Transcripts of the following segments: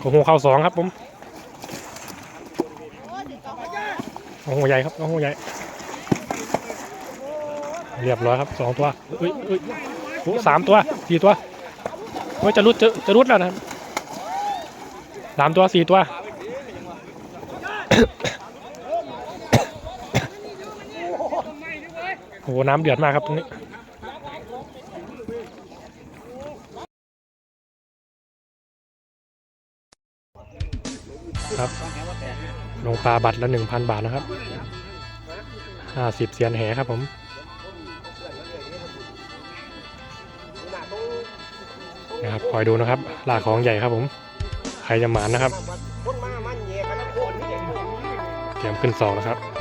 โอ้โหเข้าสองครับผมโอ้โหใหญ่ครับโอ้โหใหญ่ เรียบร้อยครับสองตัวเอ้ยเอ้ยโอ้สามตัวสี่ตัวโอ้ยจะรุดจะจะรุดแล้วนะครับสามตัวสี่ตัวโอ้โหน้ำเดือดมากครับตรงนี้ ลงปลาบัตรละหนึ่งพันบาทนะครับห้าสิบเซียนแหครับผมนะครับคอยดูนะครับลากของใหญ่ครับผม ใครจะหมานนะครับ เตรียมขึ้นสองนะครับ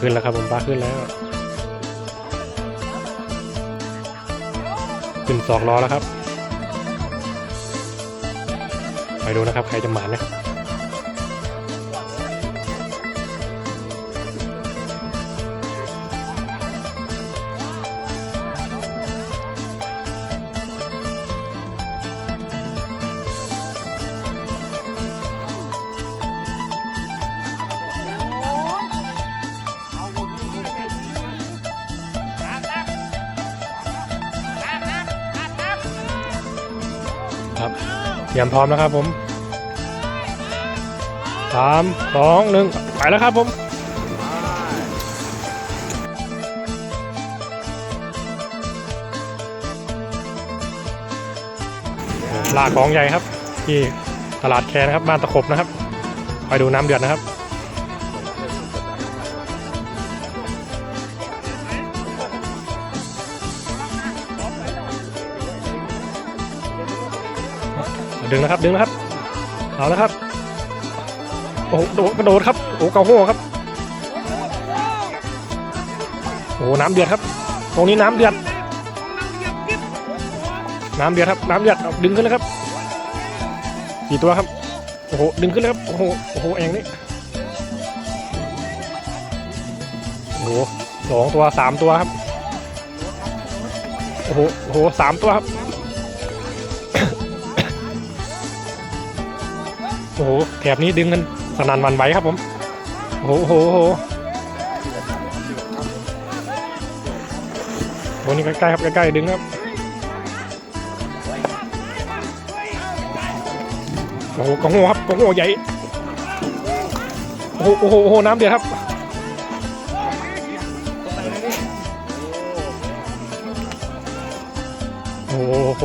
ขึ้นแล้วครับผมปลาขึ้นแล้ว ขึ้นสองล้อแล้วครับ ไปดูนะครับ ใครจะหมานนะครับครับ รียมพร้อมแล้วครับผมสามสองหนึ่งไปแล้วครับผมลากของใหญ่ครับ ที่ตลาดแคนะครับบ้านตะขบนะครับ ไปดูน้ำเดือดนะครับ ดึงนะครับดึงนะครับ เอาแล้วครับ โอ้โหโดดกระโดดครับโอ้โหเกาโห่ครับ โอ้โหน้ำเดือดครับ ตรงนี้น้ำเดือด น้ำเดือดครับ น้ำเดือดดึงขึ้นเลยครับกี่ตัวครับโอ้โหดึงขึ้นเลยครับโอ้โหโอ้โหเองนี่โอ้โหสองตัวสามตัวครับโอ้โหโอ้โหสามตัวครับ โอ้โหแถบนี้ดึงกันสนั่นวันไหวครับผมโอ้โหโอ้โหโอ้โหนี่ใกล้ๆครับใกล้ๆดึงครับโอ้โหกระโหครับกระโหใหญ่โอ้โหโอ้โหโอ้โหน้ำเดือดครับโอ้โห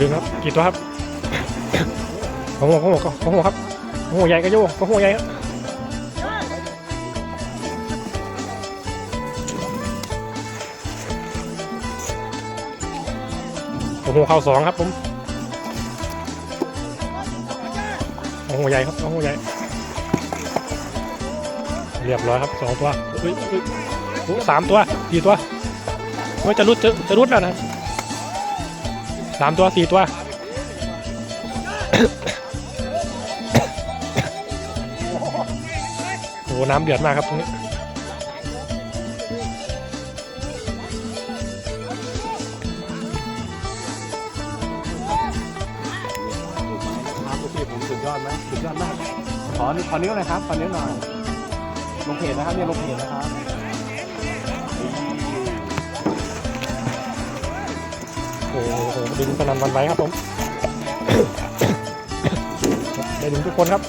ดึงครับ กี่ตัวครับโอ้โหโอ้โหโอ้โหครับโอ้โหใหญ่ก็โยกโอ้โหใหญ่ครับโอ้โหเข้าสองครับผมโอ้โหใหญ่ครับโอ้โหใหญ่ เรียบร้อยครับสองตัวเฮ้ยเฮ้ยโอ้โหสามตัวสี่ตัวโอ้ยจะรุดจะจะรุดแล้วนะ สามตัวสี่ตัว โอ้โหน้ำเดือดมากครับตรงนี้ครับโอเคผมสุดยอดไหมสุดยอดมาก ขอขอนิ้วหน่อยครับ ขอนิ้วหน่อย ลงเพจนะครับเนี่ยลงเพจนะครับ ดึงสนันวันไหวครับผมได้ถึงทุกคนครับ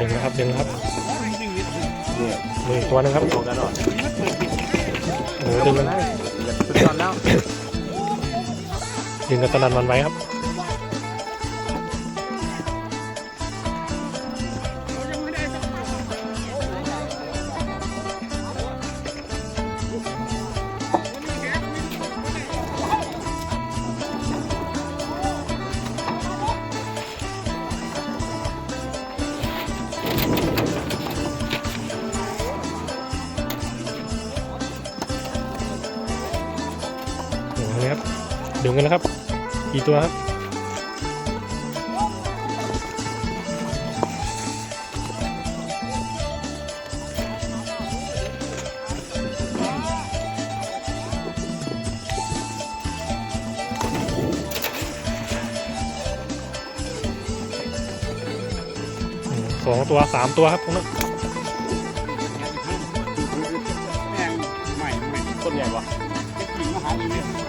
ดึงนะครับดึงนะครับ นี่ตัวนึงครับโชว์กันหน่อยโอ้โหดึงกันสุดยอดแล้วดึงกระตันมันไว้ครับ ดึงกันนะครับกี่ตัวครับอืมสองตัวสามตัวครับตรงนั้นต้นใหญ่กว่าแสด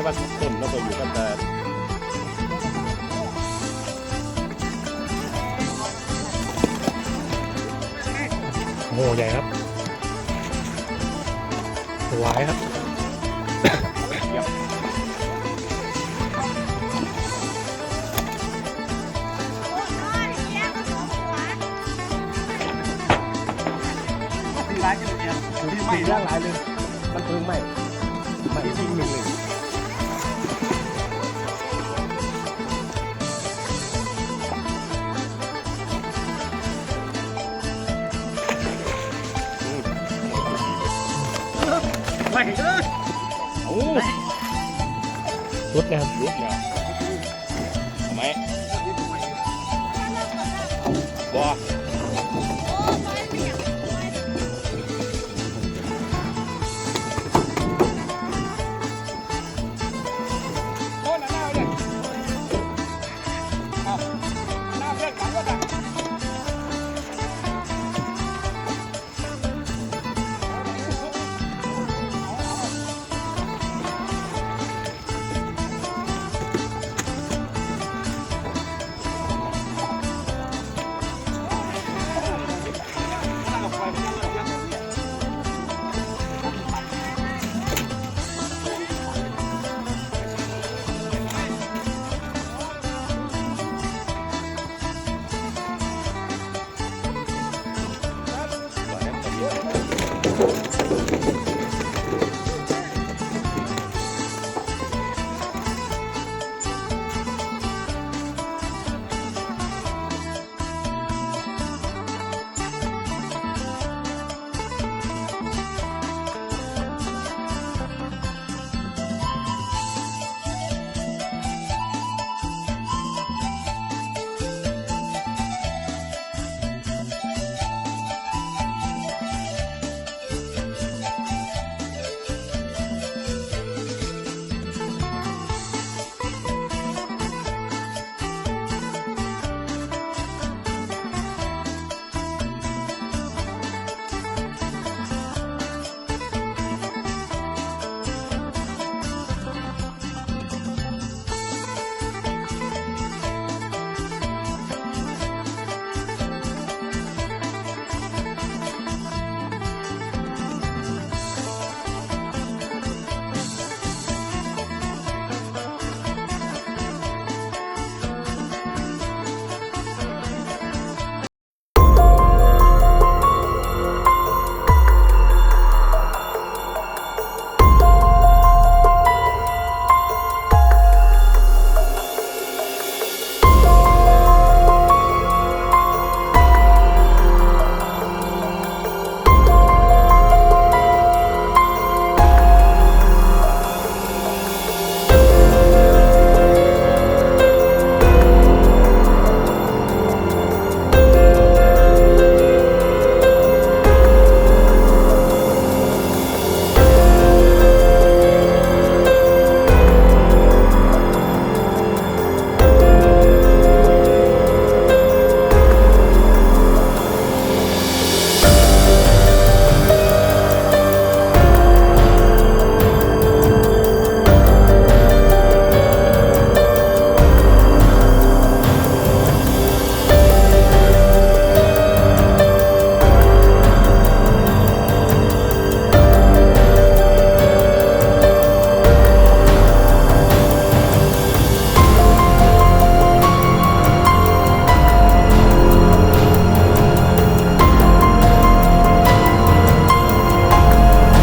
งว่าต้นแล้วก็อยู่กันแต่โอ้โหใหญ่ครับหลายครับสี่ร่างหลายเลย มันเพิ่งไหมไม่จริงหนึ่งเลย ไปเด้อโอ้รุดนะลุกนี่ยทำไมบอ 고